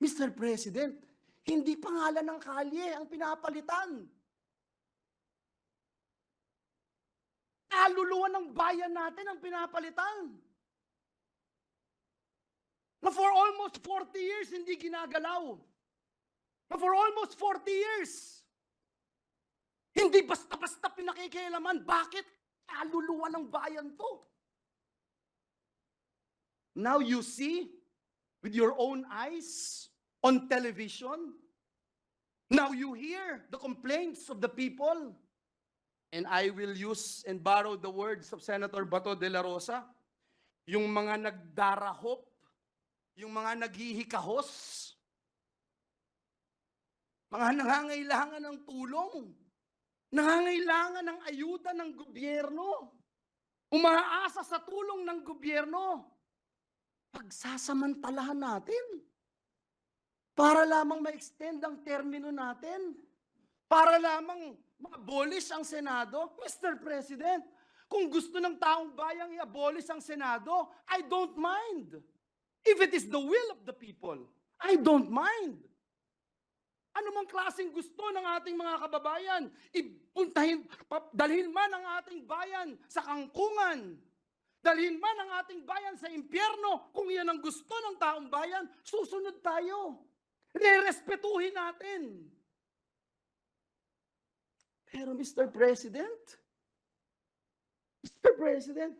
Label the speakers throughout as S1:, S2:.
S1: Mr. President, hindi pangalan ng kalye ang pinapalitan. Kaluluwa ng bayan natin ang pinapalitan. Na for almost 40 years, hindi ginagalaw. Na for almost 40 years, hindi basta-basta pinakikialaman. Bakit? Kaluluwa ng bayan to. Now you see with your own eyes on television. Now you hear the complaints of the people. And I will use and borrow the words of Senator Bato de la Rosa. Yung mga nagdarahop, yung mga naghihikahos, mga nangangailangan ng tulong, nangangailangan ng ayuda ng gobyerno, umaasa sa tulong ng gobyerno, pagsasamantalahan natin para lamang ma-extend ang termino natin, para lamang ma-abolish ang Senado. Mr. President, kung gusto ng taong bayang i-abolish ang Senado, I don't mind. If it is the will of the people, I don't mind. Ano mang klaseng gusto ng ating mga kababayan, ipuntahin, dalhin man ang ating bayan sa kangkungan, dalhin man ang ating bayan sa impyerno, kung yan ang gusto ng taong bayan, susunod tayo. Rerespetuhin natin. Pero Mr. President, Mr. President,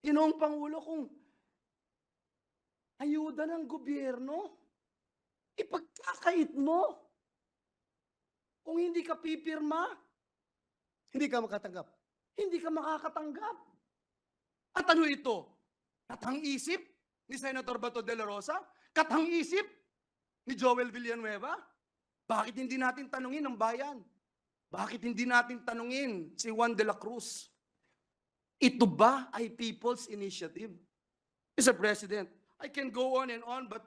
S1: Ginoong Pangulo, kung ayuda ng gobyerno, ipagkakait mo. Kung hindi ka pipirma,
S2: Hindi ka makatanggap.
S1: hindi ka makakatanggap. At ano ito? Katang-isip ni Senator Bato de la Rosa? Katang-isip ni Joel Villanueva? Bakit hindi natin tanungin ang bayan? Bakit hindi natin tanungin si Juan de la Cruz? Ito ba ay people's initiative? Mr. President, I can go on and on but